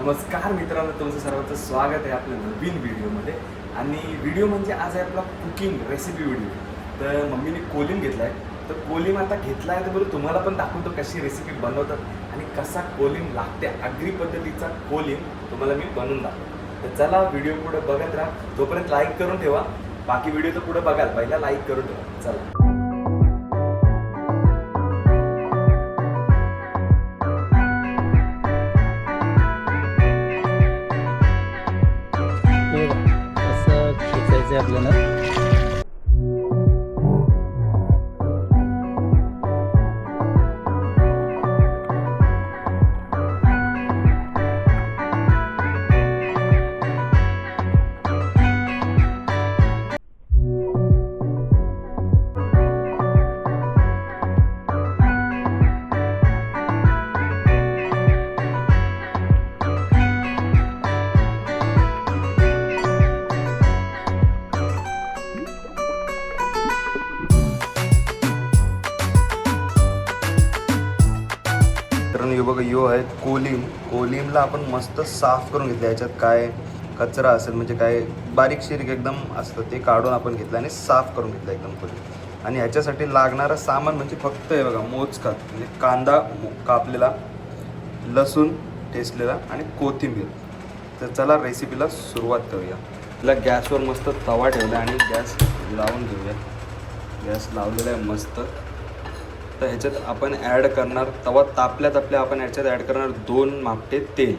नमस्कार मित्रांनो तुमचं सर्वांचं स्वागत आहे आपल्या नवीन व्हिडिओमध्ये. आणि व्हिडिओ म्हणजे आज आहे आपला कुकिंग रेसिपी व्हिडिओ तर मम्मीने कोलिम घेतला आहे तर कोलिम आता घेतला आहे तर बरं तुम्हाला पण दाखवतो कशी रेसिपी बनवतात आणि कसा कोलिम लागते. अग्री पद्धतीचा कोलिम तुम्हाला मी बनवून दाखवतो. तर चला व्हिडिओ पुढे बघत राहा. तोपर्यंत लाईक करून ठेवा. बाकी व्हिडिओ तर पुढे बघाल. पहिला लाईक करून ठेवा. चला. Leonardo. कोलिम कोलिमला आपण मस्त साफ करून घेतलं याच्यात काय कचरा असेल म्हणजे काय बारीक शिरीक एकदम असतं ते काढून आपण घेतलं आणि साफ करून घेतलं एकदम कोलिम आणि ह्याच्यासाठी लागणारं सामान म्हणजे फक्त हे बघा मोजकात म्हणजे कांदा कापलेला लसूण ठेचलेला आणि कोथिंबीर. तर चला रेसिपीला सुरुवात करूया. तिला गॅसवर मस्त तवा ठेवला आणि गॅस लावून घेऊया. गॅस लावलेला आहे मस्त. तर ह्याच्यात आपण ॲड करणार तवा तापल्या तापल्या आपण ह्याच्यात ॲड करणार दोन मापटे तेल.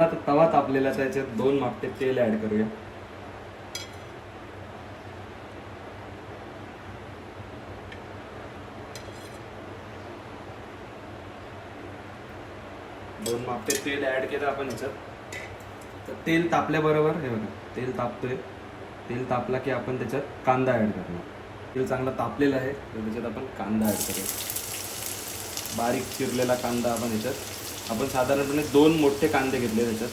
आता तवा तापलेला तर ह्याच्यात दोन मापटे तेल ॲड करूया. दोन मापटे तेल ॲड केलं आपण ह्याच्यात. तर तेल तापल्याबरोबर हे बघा तेल तापतोय. तेल तापला की आपण त्याच्यात कांदा ॲड करणार. तेल चांगलं तापलेलं आहे. तर त्याच्यात आपण कांदा ॲड करूया. बारीक चिरलेला कांदा आपण ह्याच्यात. आपण साधारणपणे दोन मोठे कांदे घेतले त्याच्यात.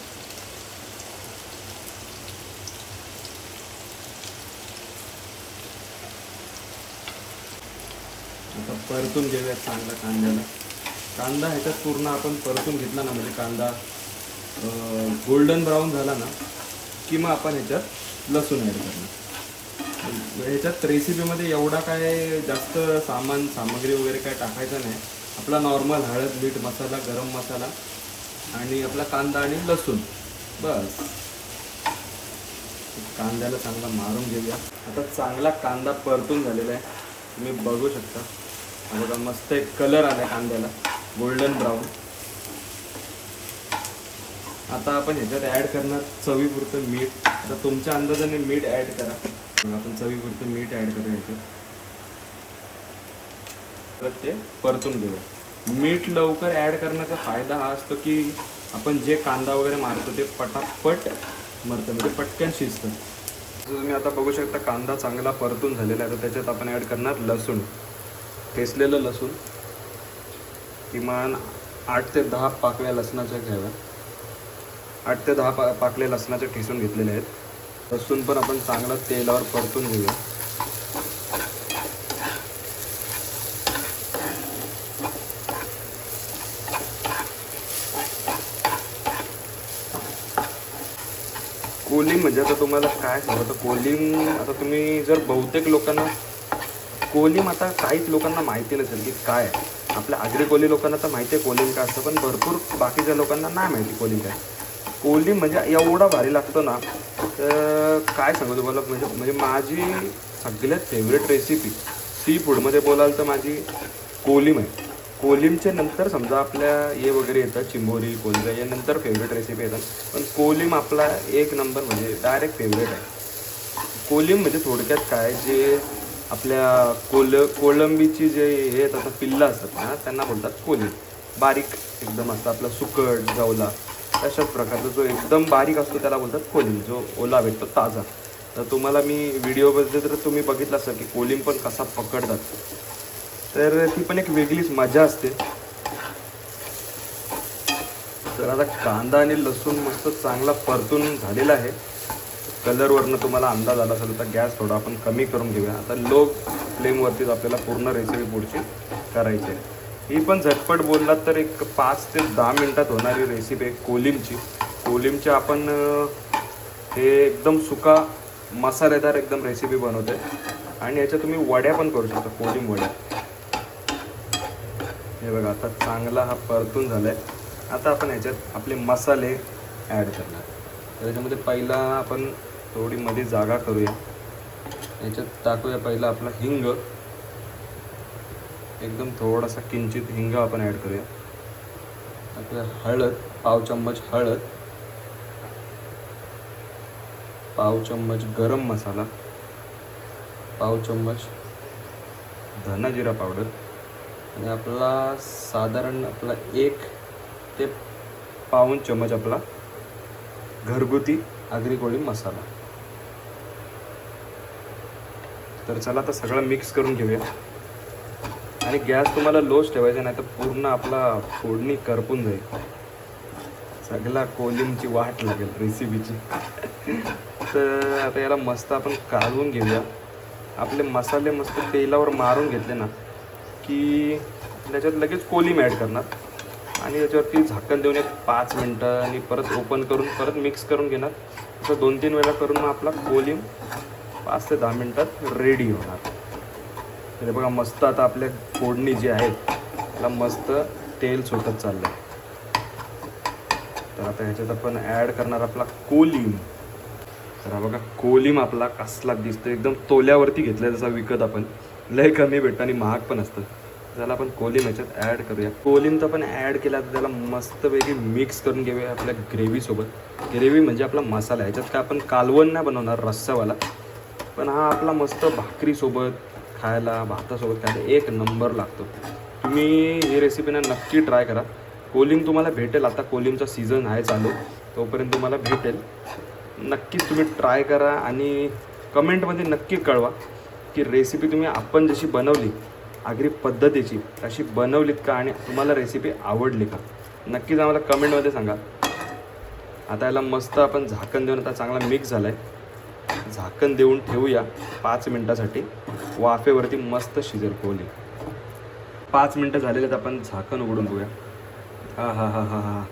आता परतून घेऊया चांगला कांद्याला. कांदा ह्याच्यात पूर्ण आपण परतून घेतला ना म्हणजे कांदा गोल्डन ब्राऊन झाला ना की मग आपण ह्याच्यात लसूण ॲड करणार. म्हणजे ह्याच्यात रेसिपीमध्ये एवढा काय जास्त सामान सामग्री वगैरे काय टाकायचं नाही. आपला नॉर्मल हळद मीठ मसाला गरम मसाला आणि आपला कांदा आणि लसूण. बस. कांद्याला चांगला मारून घेऊया. आता चांगला कांदा परतून झालेला आहे. तुम्ही बघू शकता. बघा मस्त एक कलर आला कांद्याला. गोल्डन ब्राऊन आता आपण ह्याच्यात ॲड करणार चवीपुरतं मीठ. आता तुमच्या अंदाजाने मीठ ॲड करा. आपण चवीपुरतं मीठ ॲड करायचं ह्याच्यात तर ते परतून घेऊया. मीठ लवकर ॲड करण्याचा फायदा हा असतो की आपण जे कांदा वगैरे मारतो ते पटापट मरतं म्हणजे पटकन शिजतं. जसं तुम्ही आता बघू शकता कांदा चांगला परतून झालेला आहे. तर त्याच्यात आपण ॲड करणार लसूण. ठेसलेलं लसूण. किमान आठ ते दहा पाकळ्या लसणाच्या घ्याव्या आठ ते दहा पा पाकळ्या लसणाच्या ठेसून घेतलेले आहेत. लसूण पण आपण चांगला तेलावर परतून घेऊया. कोलिंग म्हणजे आता तुम्हाला काय सांगू? तर कोलिम आता तुम्ही जर बहुतेक लोकांना कोलिम आता काहीच लोकांना माहिती नसेल की काय. आपल्या आगरी कोली लोकांना तर माहिती आहे कोलिम काय असतं पण भरपूर बाकीच्या लोकांना नाही माहिती कोलिम काय. कोलिम म्हणजे एवढा भारी लागतो ना तर काय सांगू तुम्हाला? म्हणजे म्हणजे माझी सगळ्यात फेवरेट रेसिपी सी फूडमध्ये बोलाल तर माझी कोलिम आहे. कोलिमच्या नंतर समजा आपल्या हे वगैरे येतं चिंबोरी कोलगा या नंतर फेवरेट रेसिपी येतात. पण कोलिम आपला एक नंबर म्हणजे डायरेक्ट फेवरेट आहे. कोलिम म्हणजे थोडक्यात काय? जे आपल्या कोल कोलंबीची जे हे येतात पिल्लं असतात ना त्यांना बोलतात कोलिम. बारीक एकदम असतं आपला सुकट गवला अशा प्रकारचा जो एकदम बारीक असतो त्याला बोलतात कोलिम जो ओला भेटतो ताजा. तर तुम्हाला मी व्हिडिओमध्ये तर तुम्ही बघितलं असेल की कोलिम पण कसा पकडतात. तर ती पण एक वेगळीच मजा असते. तर आता कांदा आणि लसूण मस्त चांगला परतून झालेला आहे. कलरवरनं तुम्हाला अंदाज आला असेल तर गॅस थोडा आपण कमी करून घेऊया. आता लो फ्लेमवरतीच आपल्याला पूर्ण रेसिपी पुढची करायची आहे. ही पण झटपट बोललात तर एक पाच ते दहा मिनटात होणारी रेसिपी आहे कोलिमची. कोलिमची आपण हे एकदम सुका मसालेदार एकदम रेसिपी बनवते आणि याच्या तुम्ही वड्या पण करू शकता कोलिम वड्या. हे बघा आता चांगला हा परतून झाला आहे आता आपण याच्यात आपले मसाले ॲड करणार. तर याच्यामध्ये पहिला आपण थोडी मध्ये जागा करूया. याच्यात टाकूया पहिला आपला हिंग. एकदम थोडासा किंचित हिंग आपण ॲड करूया. आपल्या हळद पाव चम्मच हळद पाव चम्मच गरम मसाला पाव चम्मच धना जिरा पावडर आणि आपला साधारण आपला एक ते पाऊन चम्मच आपला घरगुती आगरी कोळी मसाला. तर चला आता सगळं मिक्स करून घेऊया. आणि गॅस तुम्हाला लोच ठेवायचा नाही तर पूर्ण आपला फोडणी करपून जाईल. सगळा कोलिमची वाट लागेल रेसिपीची तर आता याला मस्त आपण काढून घेऊया. आपले मसाले मस्त तेलावर मारून घेतले ना की त्याच्यात लगेच कोलिम ॲड करणार. आणि त्याच्यावरती झाकण देऊन एक पाच मिनटं आणि परत ओपन करून परत मिक्स करून घेणार. असं दोन तीन वेळा करून मग आपला कोलिम पाच ते दहा मिनटात रेडी होणार. तर हे बघा मस्त आता आपल्या फोडणी जी आहे त्याला मस्त तेल सुटत चाललं तर आता ह्याच्यात आपण ॲड करणार आपला कोलिम. तर हा बघा कोलिम आपला कसला दिसतो एकदम तोल्यावरती घेतलाय जसा विकत आपण. लय कमी भेटतं आणि महाग पण असतं. त्याला आपण कोलिम ह्याच्यात ॲड करूया. कोलिम तर आपण ॲड केला तर त्याला मस्तपैकी मिक्स करून घेऊया आपल्या ग्रेव्हीसोबत ग्रेव्ही म्हणजे आपला मसाला. ह्याच्यात काय आपण कालवण नाही बनवणार रस्सावाला. पण हा आपला मस्त भाकरीसोबत खायला भातासोबत खायला एक नंबर लागतो. तुम्ही ही रेसिपी ना नक्की ट्राय करा. कोलिंग तुम्हाला भेटेल. आता कोलिंगचा सीझन आहे चालू. तोपर्यंत तुम्हाला भेटेल. नक्कीच तुम्ही ट्राय करा आणि कमेंटमध्ये नक्की कळवा की रेसिपी तुम्ही आपण जशी बनवली आगरी पद्धतीची तशी बनवलीत का आणि तुम्हाला रेसिपी आवडली का? नक्कीच आम्हाला कमेंटमध्ये सांगा. आता याला मस्त आपण झाकण देऊन आता चांगला मिक्स झाला आहे झाकण देऊन ठेवूया पाच मिनटासाठी. वाफेवरती मस्त शिजेल कोली पाच मिनटं झालेले आहेत आपण झाकण उघडून बघूया हा हा हा हा हा.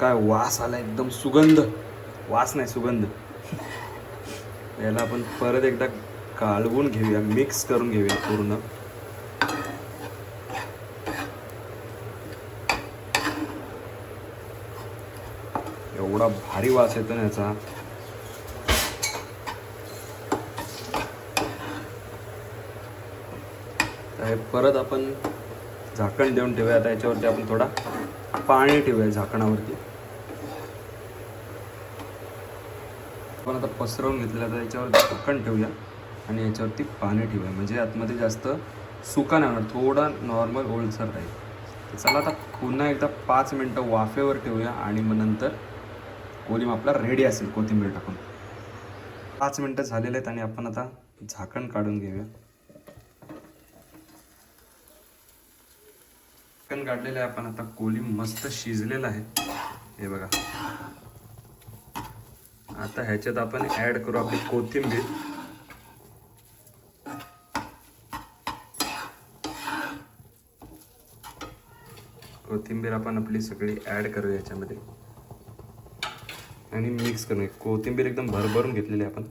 काय वास आला एकदम सुगंध. वास नाही सुगंध. याला आपण परत एकदा कालवून घेऊया मिक्स करून घेऊया पूर्ण. एवढा भारी वास येतो ना याचा. हे परत आपण झाकण देऊन ठेवूया आता याच्यावरती आपण थोडा पाणी ठेवूया झाकणावरती. आपण आता पसरवून घेतलेलं आता याच्यावर झाकण ठेवूया आणि याच्यावरती पाणी ठेवूया. म्हणजे आतमध्ये जास्त सुका नाही होणार. थोडा नॉर्मल ओलसर राहील. चला आता पुन्हा एकदा पाच मिनटं वाफेवर ठेवूया आणि मग नंतर कोलिम आपला रेडी असेल. कोथिंबीर टाकून. पाच मिनटं झालेले आहेत आणि आपण आता झाकण काढून घेऊया. काढलेलं आहे. आपण आता कोली मस्त शिजलेलं आहे. हे बघा. आता ह्याच्यात आपण ऍड करू आपली कोथिंबीर. कोथिंबीर आपण आपली सगळी ऍड करू याच्यामध्ये आणि मिक्स करू कोथिंबीर एकदम भरभरून घेतलेली आहे आपण.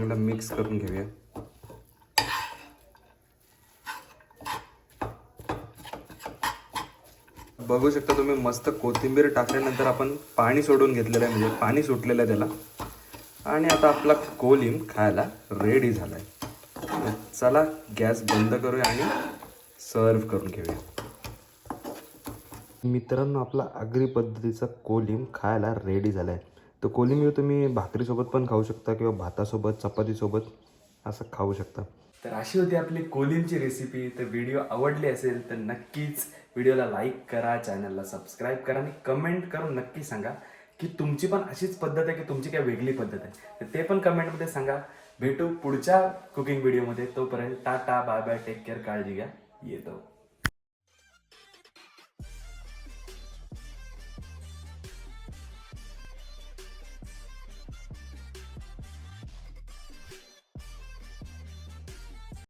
चांगलं मिक्स करून घेऊया. बघू शकता तुम्ही मस्त कोथिंबीर टाकल्यानंतर आपण पाणी सोडून घेतलेलं आहे म्हणजे पाणी सुटलेलं आहे त्याला. आणि आता आपला कोलिम खायला रेडी झाला आहे चला गॅस बंद करूया आणि सर्व करून घेऊया. मित्रांनो आपला आगरी पद्धतीचा कोलिम खायला रेडी झाला आहे तर कोलिम तुम्ही भाकरीसोबत पण खाऊ शकता किंवा भातासोबत चपातीसोबत असं खाऊ शकता. तर अशी होती आपली कोलिमची रेसिपी तर व्हिडिओ आवडली असेल तर नक्कीच व्हिडिओला लाईक करा चॅनलला सबस्क्राईब करा आणि कमेंट करून नक्की सांगा की तुमची पण अशीच पद्धत आहे की तुमची काय वेगळी पद्धत आहे. तर ते पण कमेंटमध्ये सांगा. भेटू पुढच्या कुकिंग व्हिडिओमध्ये तोपर्यंत tata bye bye take care काळजी घ्या. येतो.